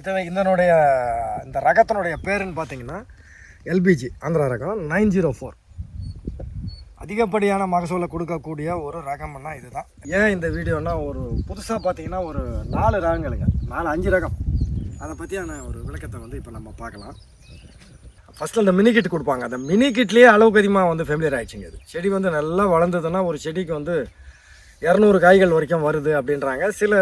இதை இதனுடைய இந்த ரகத்தினுடைய பேருன்னு பார்த்தீங்கன்னா எல்பிஜி ஆந்திரா ரகம் நைன் ஜீரோ ஃபோர் அதிகப்படியான மகசூலை கொடுக்கக்கூடிய ஒரு ரகம்னா இதுதான். ஏன் இந்த வீடியோனா ஒரு புதுசாக பார்த்தீங்கன்னா ஒரு நாலு ரகங்களுங்க. நாலு அஞ்சு ரகம். அதை பற்றியான ஒரு விளக்கத்தை வந்து இப்போ நம்ம பார்க்கலாம். ஃபஸ்ட்டு அந்த மினி கிட் கொடுப்பாங்க. அந்த மினி கிட்லேயே அளவுக்கு அதிகமாக வந்து ஃபெமிலியர் ஆகிடுச்சிங்க அது செடி வந்து நல்லா வளர்ந்ததுன்னா ஒரு செடிக்கு வந்து இரநூறு காய்கள் வரைக்கும் வருது அப்படின்றாங்க. சில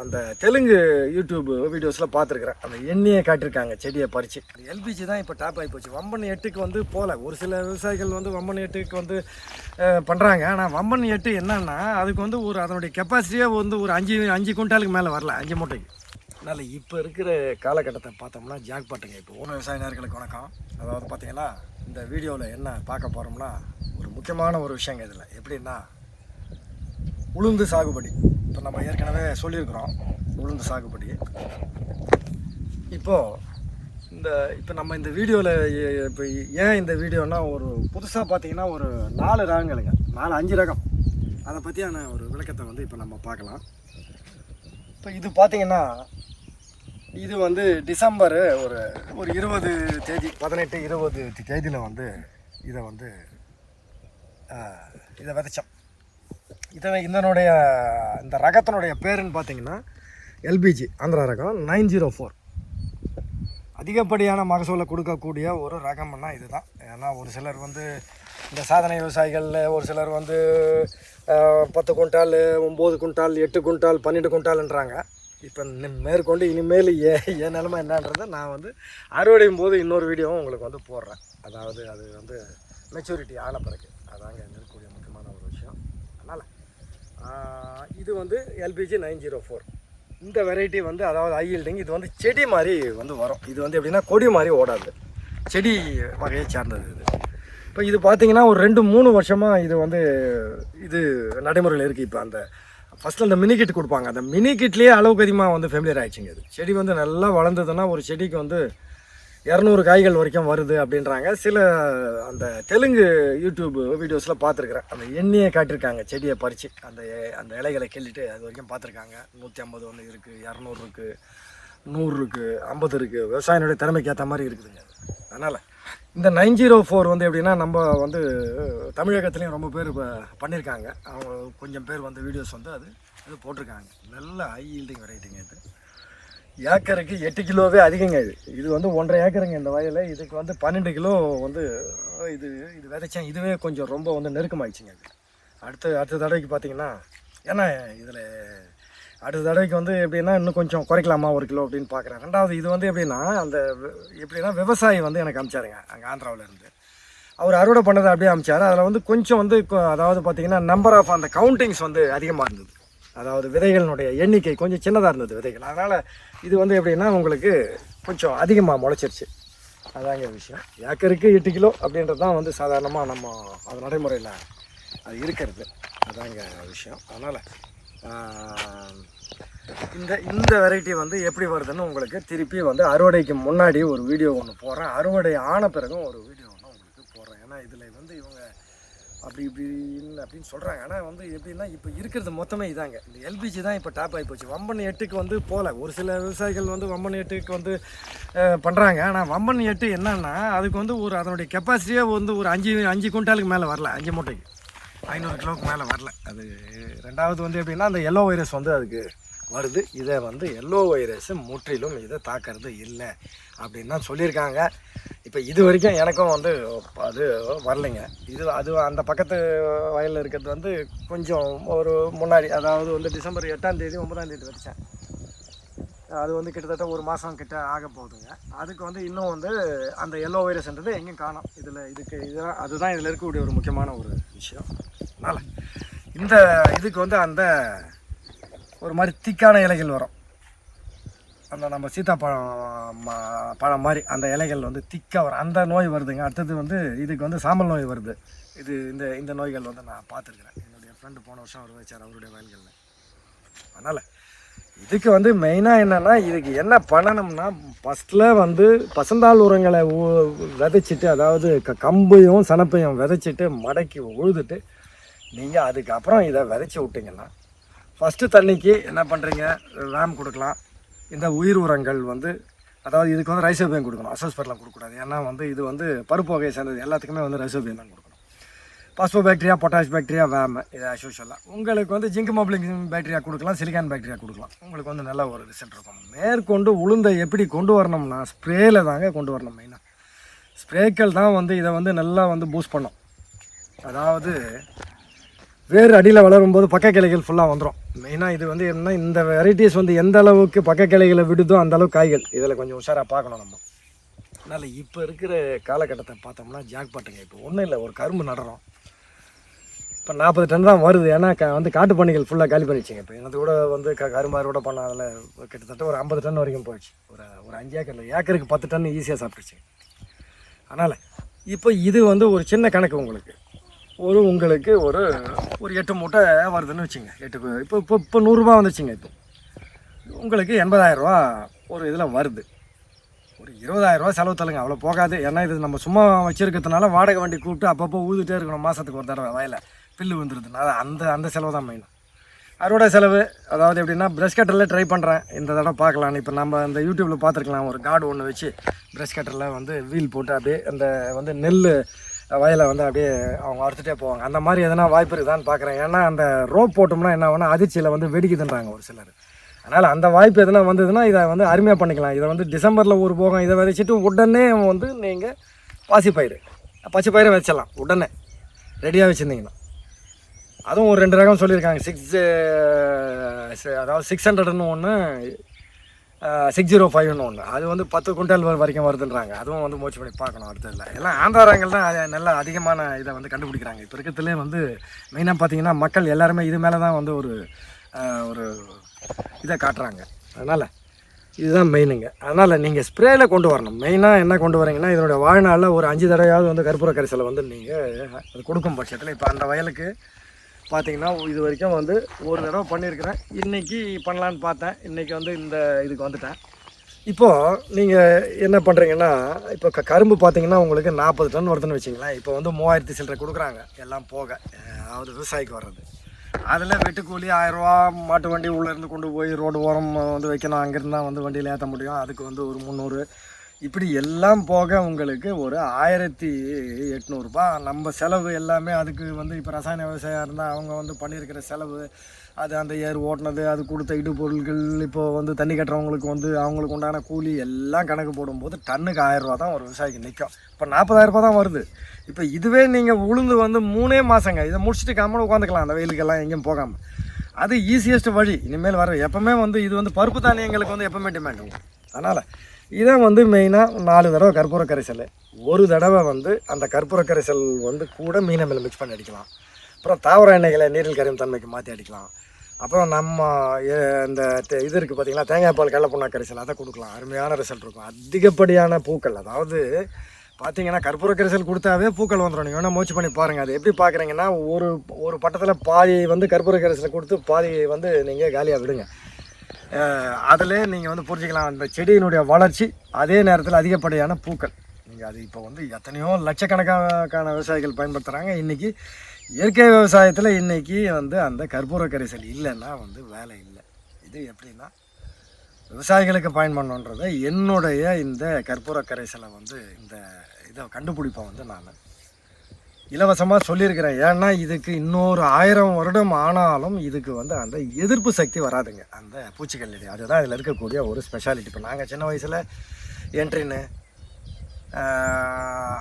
அந்த தெலுங்கு யூடியூப் வீடியோஸில் பார்த்துருக்குறேன். அந்த எண்ணெயை காட்டியிருக்காங்க செடியை பறித்து எல்பிஜி தான் இப்போ டாப் ஆகி போச்சு. வம்பன் எட்டுக்கு வந்து போகல ஒரு சில விவசாயிகள் வந்து வம்பன் எட்டுக்கு வந்து பண்ணுறாங்க ஆனால் வம்பன் எட்டு என்னன்னா அதுக்கு வந்து ஒரு அதனுடைய கெப்பாசிட்டியே வந்து ஒரு அஞ்சு அஞ்சு குண்டாலுக்கு மேலே வரல. அஞ்சு மூட்டைக்கு. அதனால் இப்போ இருக்கிற காலகட்டத்தை பார்த்தோம்னா ஜாக் பாட்டுங்க இப்போ ஊன விவசாய நேர்களுக்கு வணக்கம். அதாவது பார்த்தீங்கன்னா இந்த வீடியோவில் என்ன பார்க்க போகிறோம்னா ஒரு முக்கியமான ஒரு விஷயங்க இதில். எப்படின்னா உளுந்து சாகுபடி. இப்போ நம்ம ஏற்கனவே சொல்லியிருக்கிறோம் உளுந்து சாகுபடி. இப்போது இந்த இப்போ நம்ம இந்த வீடியோவில் இப்போ ஏன் இந்த வீடியோனா ஒரு புதுசாக பார்த்தீங்கன்னா ஒரு நாலு ரகங்களுங்க. நாலு அஞ்சு ரகம். அதை பற்றியான ஒரு விளக்கத்தை வந்து இப்போ நம்ம பார்க்கலாம் இப்போ இது பார்த்தீங்கன்னா இது வந்து டிசம்பர் ஒரு ஒரு இருபது தேதி பதினெட்டு இருபது தேதியில் வந்து இதை வந்து இதை விதைச்சோம். இதனை இதனுடைய இந்த ரகத்தினுடைய பேருன்னு பார்த்தீங்கன்னா எல்பிஜி ஆந்திரா ரகம் நைன் ஜீரோ ஃபோர். அதிகப்படியான மகசூலை கொடுக்கக்கூடிய ஒரு ரகம்னா இதுதான். ஏன்னா ஒரு சிலர் வந்து இந்த சாதனை விவசாயிகளில் ஒரு சிலர் வந்து பத்து குண்டால் ஒம்பது குண்டால் எட்டு குண்டால் பன்னெண்டு குண்டால்ன்றாங்க. இப்போ மேற்கொண்டு இனிமேல் ஏ என் நிலமை என்னன்றதை நான் வந்து அறுவடையும் போது இன்னொரு வீடியோவும் உங்களுக்கு வந்து போடுறேன். அதாவது அது வந்து மெச்சூரிட்டி ஆன பிறகு அதாங்க இருக்கக்கூடிய முக்கியமான ஒரு விஷயம் அதனால் ஆஹ், இது வந்து எல்பிஜி நைன் ஜீரோ ஃபோர். இந்த வெரைட்டி வந்து அதாவது ஐல்டிங் இது வந்து செடி மாதிரி வந்து வரும். இது வந்து எப்படின்னா கொடி மாதிரி ஓடாது. செடி வகையை சார்ந்தது இது. இப்போ இது பார்த்தீங்கன்னா ஒரு ரெண்டு மூணு வருஷமாக இது வந்து இது நடைமுறையில் இருக்குது இப்போ அந்த ஃபஸ்ட்டு அந்த மினி கிட் கொடுப்பாங்க. அந்த மினி கிட்லேயே அளவுக்கு அதிகமாக வந்து ஃபெமிலியர் ஆகிடுச்சிங்க இது. செடி வந்து நல்லா வளர்ந்ததுன்னா ஒரு செடிக்கு வந்து இரநூறு காய்கள் வரைக்கும் வருது அப்படின்றாங்க. சில அந்த தெலுங்கு யூடியூப் வீடியோஸில் பார்த்துருக்குறேன். அந்த எண்ணெயை காட்டியிருக்காங்க செடியை பறித்து அந்த அந்த இலைகளை கிள்ளிட்டு அது வரைக்கும் பார்த்துருக்காங்க. நூற்றி ஐம்பது ஒன்று இருக்குது இரநூறு இருக்குது நூறு இருக்குது ஐம்பது இருக்குது விவசாயினுடைய திறமைக்கு ஏற்ற மாதிரி இருக்குதுங்க. அதனால் இந்த நைன் ஜீரோ ஃபோர் வந்து எப்படின்னா நம்ம வந்து தமிழகத்துலேயும் ரொம்ப பேர் இப்போ பண்ணியிருக்காங்க. அவங்க கொஞ்சம் பேர் வந்து வீடியோஸ் வந்து அது இது போட்டிருக்காங்க. நல்ல ஹை ஈல்டிங் வெரைட்டிங்க இது. ஏக்கருக்கு எட்டு கிலோவே அதிகங்க இது. இது வந்து ஒன்றரை ஏக்கருங்க இந்த வயலில். இதுக்கு வந்து பன்னெண்டு கிலோ வந்து இது இது விதைச்சேன். இதுவே கொஞ்சம் ரொம்ப வந்து நெருக்கமாயிடுச்சுங்க இது. அடுத்த அடுத்த தடவைக்கு பார்த்தீங்கன்னா ஏன்னா இதில் அடுத்த தடவைக்கு வந்து எப்படின்னா இன்னும் கொஞ்சம் குறைக்கலாமா ஒரு கிலோ அப்படின்னு பார்க்குறேன். ரெண்டாவது இது வந்து எப்படின்னா அந்த எப்படின்னா விவசாயி வந்து எனக்கு அமிச்சாருங்க அங்கே ஆந்திராவில் இருந்து. அவர் அறுவடை பண்ணதை அப்படியே அமிச்சார். அதில் வந்து கொஞ்சம் வந்து அதாவது பார்த்தீங்கன்னா நம்பர் ஆஃப் அந்த கவுண்டிங்ஸ் வந்து அதிகமாக இருந்தது. அதாவது விதைகளினுடைய எண்ணிக்கை கொஞ்சம் சின்னதாக இருந்தது விதைகள். அதனால் இது வந்து எப்படின்னா உங்களுக்கு கொஞ்சம் அதிகமாக முளைச்சிருச்சு. அதாங்க விஷயம். ஏக்கருக்கு எட்டு கிலோ அப்படின்றது தான் வந்து சாதாரணமாக நம்ம அது நடைமுறையில் அது இருக்கிறது. அதாங்க விஷயம். அதனால் இந்த இந்த வெரைட்டி வந்து எப்படி வருதுன்னு உங்களுக்கு திருப்பி வந்து அறுவடைக்கு முன்னாடி ஒரு வீடியோ ஒன்று போடுறேன் அறுவடை ஆன பிறகும் ஒரு வீடியோ ஒன்று உங்களுக்கு போடுறேன் ஏன்னா இதில் வந்து இவங்க அப்படி இப்படின்னு அப்படின்னு சொல்கிறாங்க ஆனால் வந்து எப்படின்னா இப்போ இருக்கிறது மொத்தமே இதாங்க. இந்த எல்பிஜி தான் இப்போ டாப் ஆகி போச்சு. வம்பன் எட்டுக்கு வந்து போகல ஒரு சில விவசாயிகள் வந்து வம்பன் எட்டுக்கு வந்து பண்ணுறாங்க ஆனால் வம்பன் எட்டு என்னன்னா அதுக்கு வந்து ஒரு அதனுடைய கெப்பாசிட்டியே வந்து ஒரு அஞ்சு அஞ்சு குவிண்டாலுக்கு மேலே வரல. அஞ்சு மூட்டைக்கு. ஐநூறு கிலோவுக்கு மேலே வரல. அது ரெண்டாவது வந்து எப்படின்னா அந்த எல்லோ வைரஸ் வந்து அதுக்கு வருது. இதை வந்து எல்லோ வைரஸ் முற்றிலும் இதை தாக்கிறது இல்லை. அப்படின்னு தான் சொல்லியிருக்காங்க. இப்போ இது வரைக்கும் எனக்கும் வந்து அது வரலைங்க. இது அது அந்த பக்கத்து வயலில் இருக்கிறது வந்து கொஞ்சம் ஒரு முன்னாடி அதாவது வந்து டிசம்பர் எட்டாம் தேதி ஒன்பதாம் தேதி வச்சேன். அது வந்து கிட்டத்தட்ட ஒரு மாதம் கிட்ட ஆக போகுதுங்க. அதுக்கு வந்து இன்னும் வந்து அந்த எல்லோ வைரஸ்ன்றது எங்கேயும் காணும். இதில் இதுக்கு இதுதான் அதுதான் இதில் இருக்கக்கூடிய ஒரு முக்கியமான ஒரு விஷயம். அதனால் இந்த இதுக்கு வந்து அந்த ஒரு மாதிரி திக்கான இலைகள் வரும். அந்த நம்ம சீத்தாப்பழம் பழம் மாதிரி அந்த இலைகள் வந்து திக்காக வரும். அந்த நோய் வருதுங்க. அடுத்தது வந்து இதுக்கு வந்து சாம்பல் நோய் வருது. இது இந்த இந்த நோய்கள் வந்து நான் பார்த்துருக்குறேன். என்னுடைய ஃப்ரெண்டு போன வருஷம் அவர் வச்சார் அவருடைய வயல்களில். அதனால் இதுக்கு வந்து மெயினாக என்னென்னா இதுக்கு என்ன பண்ணணும்னா ஃபஸ்ட்டில் வந்து பசந்தாள் உரங்களை விதைச்சிட்டு அதாவது க கம்பையும் சனப்பையும் விதைச்சிட்டு மடக்கி உழுதுட்டு நீங்கள் அதுக்கப்புறம் இதை விதைச்சி விட்டிங்கன்னா ஃபஸ்ட்டு தண்ணிக்கு என்ன பண்ணுறீங்க வேம் கொடுக்கலாம். இந்த உயிர் உரங்கள் வந்து அதாவது இதுக்கு வந்து ரைசோபியம் கொடுக்கணும். அசோஸ்பெர்லாம் கொடுக்கக்கூடாது. ஏன்னா வந்து இது வந்து பருப்பு வகையை சேர்ந்தது. எல்லாத்துக்குமே வந்து ரைசோபியம் தான் கொடுக்கணும். Phospho bacteria potash bacteria VAM இது அசோஷியலாக உங்களுக்கு வந்து ஜிங்க் மோப்ளிங் பேக்டீரியா கொடுக்கலாம் சிலிக்கான் பேக்டீரியா கொடுக்கலாம். உங்களுக்கு வந்து நல்ல ஒரு ரிசல்ட் இருக்கும். மேற்கொண்டு உளுந்தை எப்படி கொண்டு வரணும்னா ஸ்ப்ரேயில் தாங்க கொண்டு வரணும் மெயினாக ஸ்ப்ரேக்கள் தான் வந்து இதை வந்து நல்லா வந்து பூஸ்ட் பண்ணும். அதாவது வேர் அடியில் வளரும்போது பக்க கிளைகள் ஃபுல்லாக வந்துடும் மெயினாக இது வந்து என்னென்னா இந்த வெரைட்டிஸ் வந்து எந்த அளவுக்கு பக்க கிளைகளை விடுதோ அந்த அளவுக்கு காய்கள். இதில் கொஞ்சம் உஷாராக பார்க்கணும் நம்ம. அதனால் இப்போ இருக்கிற காலகட்டத்தை பார்த்தோம்னா ஜாக் பாட்டுங்க இப்போ ஒன்றும் இல்லை ஒரு கரும்பு நடுறோம். இப்போ நாற்பது டன் தான் வருது. ஏன்னா க வந்து காட்டு பண்ணிகள் ஃபுல்லாக காலி பண்ணிடுச்சிங்க. இப்போ எனது கூட வந்து க கரும்பு அறுவடை பண்ண அதில் கிட்டத்தட்ட ஒரு ஐம்பது டன் வரைக்கும் போயிடுச்சு. ஒரு ஒரு அஞ்சு ஏக்கரில் ஏக்கருக்கு பத்து டன் ஈஸியாக சாப்பிட்டுச்சு அதனால் இப்போ இது வந்து ஒரு சின்ன கணக்கு உங்களுக்கு. ஒரு உங்களுக்கு ஒரு ஒரு எட்டு மூட்டை வருதுன்னு வச்சுங்க. எட்டு இப்போ இப்போ இப்போ நூறுரூபா வந்துச்சுங்க இப்போ. உங்களுக்கு எண்பதாயிரரூவா ஒரு இதில் வருது. ஒரு இருபதாயிரரூவா செலவு தள்ளுங்க. அவ்வளோ போகாது. ஏன்னா இது நம்ம சும்மா வச்சுருக்கிறதுனால வாடகை வண்டி கூப்பிட்டு அப்பப்போ ஊதிட்டே இருக்கணும். மாதத்துக்கு ஒரு தடவை வயலில் பில்லு வந்துடுதுனால அந்த அந்த செலவு தான் மெயின் அறுவடை செலவு அதாவது எப்படின்னா ப்ரெஷ் கட்டரில் ட்ரை பண்ணுறேன் இந்த தடவை பார்க்கலாம். இப்போ நம்ம இந்த யூடியூப்பில் பார்த்துருக்கலாம். ஒரு கார்டு ஒன்று வச்சு ப்ரெஷ் கட்டரில் வந்து வீல் போட்டு அப்படியே அந்த வந்து நெல் வயலை வந்து அப்படியே அவங்க அறுத்துட்டே போவாங்க. அந்த மாதிரி எதனா வாய்ப்பு இருக்குதான்னு பார்க்குறேன் ஏன்னா அந்த ரோப் போட்டோம்னா என்ன ஆகும்னா அதிர்ச்சியில் வந்து வெடிக்குதுன்றாங்க ஒரு சிலர். அதனால் அந்த வாய்ப்பு எதனா வந்ததுன்னா இதை வந்து அருமையாக பண்ணிக்கலாம். இதை வந்து டிசம்பரில் ஒரு போகம் இதை விதைச்சிட்டு உடனே வந்து நீங்கள் பாசிப்பயிறு பச்சைப்பயிரை வச்சிடலாம். உடனே ரெடியாக வச்சுருந்தீங்கன்னா. அதுவும் ஒரு ரெண்டு ரகம் சொல்லியிருக்காங்க. சிக்ஸ் அதாவது சிக்ஸ் ஹண்ட்ரட்னு ஒன்று சிக்ஸ் ஜீரோ ஃபைவ்னு ஒன்று அது வந்து பத்து குண்டால் வரைக்கும் வருதுன்றாங்க. அதுவும் வந்து முயற்சி பண்ணி பார்க்கணும் அடுத்ததில் எல்லாம் ஆந்திராங்கள் தான் அது நல்ல அதிகமான இதை வந்து கண்டுபிடிக்கிறாங்க. இப்போ இருக்கிறதுலே வந்து மெயினாக பார்த்தீங்கன்னா மக்கள் எல்லாருமே இது மேலே தான் வந்து ஒரு ஒரு இதை காட்டுறாங்க. அதனால் இதுதான் மெயினுங்க அதனால் நீங்கள் ஸ்ப்ரேயில் கொண்டு வரணும். மெயினாக என்ன கொண்டு வரீங்கன்னா இதனுடைய வாழ்நாளில் ஒரு அஞ்சு தடவையாவது வந்து கற்பூர கரிசலை வந்து நீங்கள் அது கொடுக்கும் பட்சத்தில் இப்போ அந்த வயலுக்கு பார்த்தீங்கன்னா இது வரைக்கும் வந்து ஒரு தடவை பண்ணியிருக்கிறேன். இன்றைக்கி பண்ணலான்னு பார்த்தேன். இன்றைக்கி வந்து இந்த இதுக்கு வந்துட்டேன். இப்போது நீங்கள் என்ன பண்ணுறீங்கன்னா இப்போ க கரும்பு பார்த்தீங்கன்னா உங்களுக்கு நாற்பது டன் வருதுன்னு வச்சிங்களேன் இப்போ வந்து மூவாயிரத்தி சில்லரை கொடுக்குறாங்க. எல்லாம் போக. அதாவது விவசாயிக்கு வர்றது. அதில் வெட்டுக்கூலி ஆயிரரூவா மாட்டு வண்டி உள்ளே இருந்து கொண்டு போய் ரோடு ஓரம் வந்து வைக்கணும். அங்கேருந்து தான் வந்து வண்டியில் ஏற்ற முடியும். அதுக்கு வந்து ஒரு முந்நூறு இப்படி எல்லாம் போக உங்களுக்கு ஒரு ஆயிரத்தி எட்நூறுபா. நம்ம செலவு எல்லாமே அதுக்கு வந்து இப்போ ரசாயன விவசாயம் இருந்தால் அவங்க வந்து பண்ணியிருக்கிற செலவு அது அந்த ஏர் ஓட்டினது அது கொடுத்த இடுபொருட்கள் இப்போ வந்து தண்ணி கட்டுறவங்களுக்கு வந்து அவங்களுக்கு உண்டான கூலி எல்லாம் கணக்கு போடும்போது டன்னுக்கு ஆயிரரூபா தான் ஒரு விவசாயிக்கு நிற்கும் இப்போ நாற்பதாயிரரூபா தான் வருது. இப்போ இதுவே நீங்கள் உளுந்து வந்து மூணே மாதங்க இதை முடிச்சுட்டு கம்மனு உட்காந்துக்கலாம். அந்த வெயிலுக்கெல்லாம் எங்கேயும் போகாமல் அது ஈஸியஸ்ட் வழி. இனிமேல் வர எப்பவுமே வந்து இது வந்து பருப்பு தானியங்களுக்கு வந்து எப்பவுமே டிமாண்ட் அதனால் இதை வந்து மெயினாக நாலு தடவை கற்பூர கரைசல். ஒரு தடவை வந்து அந்த கற்பூர கரைசல் வந்து கூட மீனை மேலே மிக்ஸ் பண்ணி அடிக்கலாம். அப்புறம் தாவர எண்ணெய்களை நீரில் கரையும் தன்மைக்கு மாற்றி அடிக்கலாம். அப்புறம் நம்ம எ- இந்த இது இருக்குது பார்த்திங்கன்னா தேங்காய் பால் கடலை கரைசல் அதை கொடுக்கலாம். அருமையான ரிசல்ட் இருக்கும். அதிகப்படியான பூக்கள் அதாவது பார்த்தீங்கன்னா கற்பூர கரைசல் கொடுத்தாவே பூக்கள் வந்துடும் நீங்கள் வேணால் முயற்சி பண்ணி பாருங்கள் அது எப்படி பார்க்குறீங்கன்னா ஒரு ஒரு பட்டத்தில் பாதி வந்து கற்பூர கரைசலை கொடுத்து பாதி வந்து நீங்கள் காலியாக விடுங்க. அதில் நீங்கள் வந்து புரிஞ்சுக்கலாம். அந்த செடியினுடைய வளர்ச்சி அதே நேரத்தில் அதிகப்படியான பூக்கள். நீங்கள் அது இப்போ வந்து எத்தனையோ லட்சக்கணக்கான விவசாயிகள் பயன்படுத்துகிறாங்க இன்றைக்கி இயற்கை விவசாயத்தில் இன்றைக்கி வந்து அந்த கற்பூர கரைசல் இல்லைன்னா வந்து வேலை இல்லை. இது எப்படின்னா விவசாயிகளுக்கு பயன் பண்ணுன்றதை என்னுடைய இந்த கற்பூர கரைசலை வந்து இந்த இதை கண்டுபிடிப்பை வந்து நான் இலவசமாக சொல்லியிருக்கிறேன். ஏன்னா இதுக்கு இன்னொரு ஆயிரம் வருடம் ஆனாலும் இதுக்கு வந்து அந்த எதிர்ப்பு சக்தி வராதுங்க. அந்த பூச்சிகள் அதுதான் இதில் இருக்கக்கூடிய ஒரு ஸ்பெஷாலிட்டி இப்போ நாங்கள் சின்ன வயசில் என்ட்ரின்னு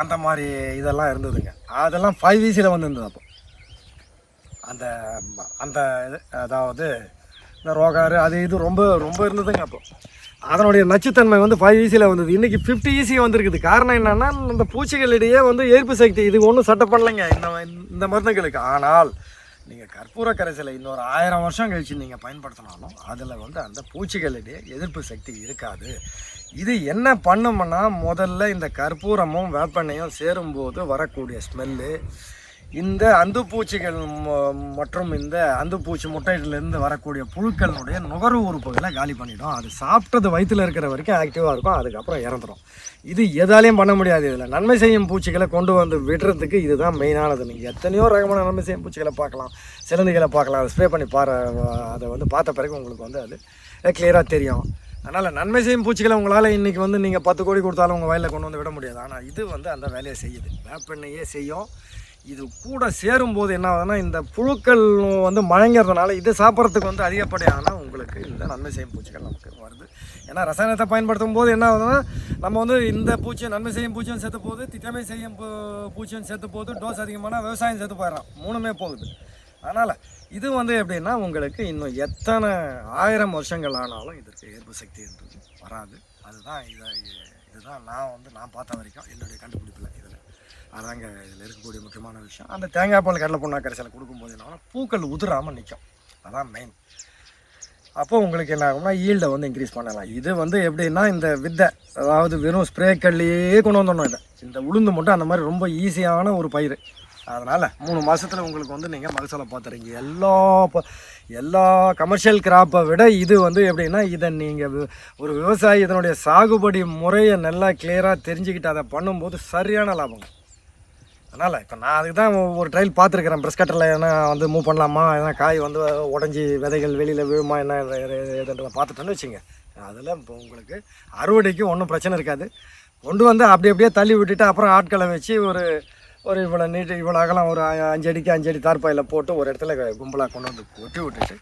அந்த மாதிரி இதெல்லாம் இருந்ததுங்க. அதெல்லாம் ஃபைவ் ஈஸியில் வந்துருந்தது அப்போ. அந்த அந்த இது அதாவது இந்த ரோகாரு அது இது ரொம்ப ரொம்ப இருந்ததுங்க அப்போ. அதனுடைய நச்சுத்தன்மை வந்து ஃபைவ் ஈஸியில் வந்தது. இன்றைக்கி ஃபிஃப்டி ஈஸி வந்திருக்குது. காரணம் என்னென்னா இந்த பூச்சிகளிடையே வந்து ஏற்பு சக்தி இது ஒன்றும் சட்டை பண்ணலைங்க. இந்த இந்த மருந்துகளுக்கு. ஆனால் நீங்கள் கற்பூர கரைசலை இன்னொரு ஆயிரம் வருஷம் கழித்து நீங்கள் பயன்படுத்தினாலும் அதில் வந்து அந்த பூச்சிகளிடையே எதிர்ப்பு சக்தி இருக்காது. இது என்ன பண்ணும்னா முதல்ல இந்த கற்பூரமும் வேப்பெண்ணையும் சேரும்போது வரக்கூடிய ஸ்மெல்லு இந்த அந்துப்பூச்சிகள் ம- மற்றும் இந்த அந்துப்பூச்சி முட்டையிலிருந்து வரக்கூடிய புழுக்களுடைய நுகர்வு உறுப்புகளை காலி பண்ணிடும். அது சாப்பிட்டது வயிற்றில் இருக்கிற வரைக்கும் ஆக்டிவாக இருக்கும் அதுக்கப்புறம் இறந்துடும் இது எதாலையும் பண்ண முடியாது இதில். நன்மை செய்யும் பூச்சிகளை கொண்டு வந்து விடுறதுக்கு இதுதான் மெயினானது நீங்கள் எத்தனையோ ரகமான நன்மை செய்யும் பூச்சிகளை பார்க்கலாம் சிலந்திகளை பார்க்கலாம் அதை ஸ்ப்ரே பண்ணி பாரு அதை வந்து பார்த்த பிறகு உங்களுக்கு வந்து அது கிளியராக தெரியும். அதனால் நன்மை செய்யும் பூச்சிகளை உங்களால் இன்றைக்கி வந்து நீங்கள் பத்து கோடி கொடுத்தாலும் உங்கள் வயலில் கொண்டு வந்து விட முடியாது. ஆனால் இது வந்து அந்த வேலையை செய்யுது. வேப்பெண்ணையே செய்யும். இது கூட சேரும்போது என்ன ஆகுதுன்னா இந்த புழுக்கள் வந்து மழங்கிறதுனால இது சாப்பிட்றதுக்கு வந்து அதிகப்படியான உங்களுக்கு இந்த நன்மை செய்யும் பூச்சிகள் நமக்கு வருது. ஏன்னா ரசாயனத்தை பயன்படுத்தும் போது என்ன ஆகுதுன்னா நம்ம வந்து இந்த பூச்சியை நன்மை செய்யும் பூச்சியும் செத்து போகுது திட்டமை செய்யும் பூ- பூச்சியும் சேர்த்து போது டோஸ் அதிகமான விவசாயம் செத்து போயிடறான் மூணுமே போகுது. அதனால் இது வந்து எப்படின்னா உங்களுக்கு இன்னும் எத்தனை ஆயிரம் வருஷங்கள் ஆனாலும் இதற்கு எதிர்ப்பு சக்தி இருந்தது வராது. அதுதான் இதை இதுதான் நான் வந்து நான் பார்த்த வரைக்கும் என்னுடைய கண்டுபிடிப்பில் அதாங்க இதில் இருக்கக்கூடிய முக்கியமான விஷயம். அந்த தேங்காய் பால் கடலை பொண்ணா கரைசலை கொடுக்கும்போது என்ன பூக்கள் உதிராமல் நிற்கும் அதான் மெயின் அப்போ உங்களுக்கு என்ன ஆகும்னா ஈல்டை வந்து இன்க்ரீஸ் பண்ணலாம். இது வந்து எப்படின்னா இந்த வித்தை அதாவது வெறும் ஸ்ப்ரேக்கள்லேயே கொண்டு வந்துடணும் இதை. இந்த உளுந்து மட்டும் அந்த மாதிரி ரொம்ப ஈஸியான ஒரு பயிர் அதனால் மூணு மாதத்தில் உங்களுக்கு வந்து நீங்கள் மகசூலை பார்த்துறீங்க. எல்லா ப- எல்லா கமர்ஷியல் கிராப்பை விட இது வந்து எப்படின்னா இதை நீங்கள் ஒரு விவசாயி இதனுடைய சாகுபடி முறையை நல்லா கிளியராக தெரிஞ்சுக்கிட்டு அதை பண்ணும்போது சரியான லாபங்க. அதனால் இப்போ நான் அதுக்கு தான் ஒரு ட்ரையல் பார்த்துருக்குறேன். ப்ரெஸ் கட்டரில் எதனா வந்து மூவ் பண்ணலாமா? எதனா காய் வந்து உடஞ்சி விதைகள் வெளியில் விழுமா? என்ன இதுன்றதை பார்த்துட்டேன்னு வச்சுங்க. அதில் இப்போ உங்களுக்கு அறுவடைக்கும் ஒன்றும் பிரச்சனை இருக்காது. கொண்டு வந்து அப்படி அப்படியே தள்ளி விட்டுட்டு அப்புறம் ஆட்களை வச்சு ஒரு ஒரு இவ்வளோ நீட்டு இவ்வளோ அகலம் ஒரு அஞ்சு அடிக்கு அஞ்சு அடி தார்பாயில் போட்டு ஒரு இடத்துல கும்பலாக கொண்டு வந்து கொட்டி விட்டுட்டு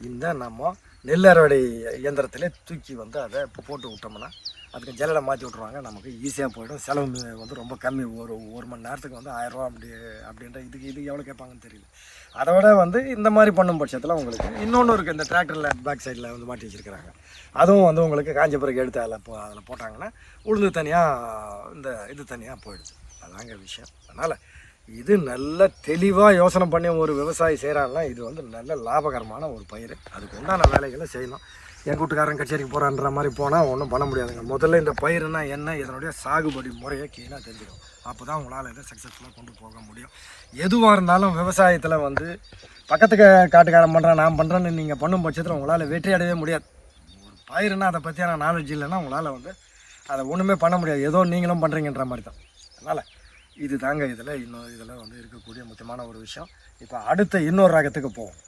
இந்த நம்ம நெல் அறுவடை இயந்திரத்திலே தூக்கி வந்து அதை இப்போ போட்டு விட்டோம்னா அதுக்கு ஜல்லடை மாற்றி விட்ருவாங்க நமக்கு ஈஸியாக போயிடும். செலவு வந்து ரொம்ப கம்மி. ஒரு ஒரு மணி நேரத்துக்கு வந்து ஆயிரரூவா அப்படி அப்படின்ற இதுக்கு இது எவ்வளோ கேட்பாங்கன்னு தெரியல. அதை விட வந்து இந்த மாதிரி பண்ணும் பட்சத்தில் உங்களுக்கு இன்னொன்று இருக்குது இந்த டிராக்டரில் பேக் சைடில் வந்து மாட்டி வச்சுருக்கிறாங்க. அதுவும் வந்து உங்களுக்கு காஞ்ச பிறகு எடுத்து அதில் போ அதில் போட்டாங்கன்னா உளுந்து தனியாக இந்த இது தனியாக போயிடுது. அதாங்க விஷயம். அதனால் இது நல்ல தெளிவாக யோசனை பண்ணி ஒரு விவசாயி செய்கிறாங்கன்னா இது வந்து நல்ல லாபகரமான ஒரு பயிர். அதுக்கு உண்டான வேலைகளை செய்யணும். என் கூட்டுக்காரன் கச்சேரிக்கு போகிறான்ற மாதிரி போனால் ஒன்றும் பண்ண முடியாதுங்க. முதல்ல இந்த பயிர்னா என்ன இதனுடைய சாகுபடி முறையை கீழாக தெரிஞ்சிடும். அப்போ தான் உங்களால் இதை சக்ஸஸ்ஃபுல்லாக கொண்டு போக முடியும். எதுவாக இருந்தாலும் விவசாயத்தில் வந்து பக்கத்துக்கு காட்டுக்காரன் பண்ணுறான் நான் பண்ணுறேன்னு நீங்கள் பண்ணும் பட்சத்தில் உங்களால் வெற்றி அடையவே முடியாது. ஒரு பயிர்னா அதை பற்றியான நாலேஜ் இல்லைன்னா உங்களால் வந்து அதை ஒன்றுமே பண்ண முடியாது. ஏதோ நீங்களும் பண்ணுறீங்கன்ற மாதிரி தான் அதனால் இது தாங்க இதில் இன்னும் இதில் வந்து இருக்கக்கூடிய முக்கியமான ஒரு விஷயம். இப்போ அடுத்த இன்னொரு ரகத்துக்கு போவோம்.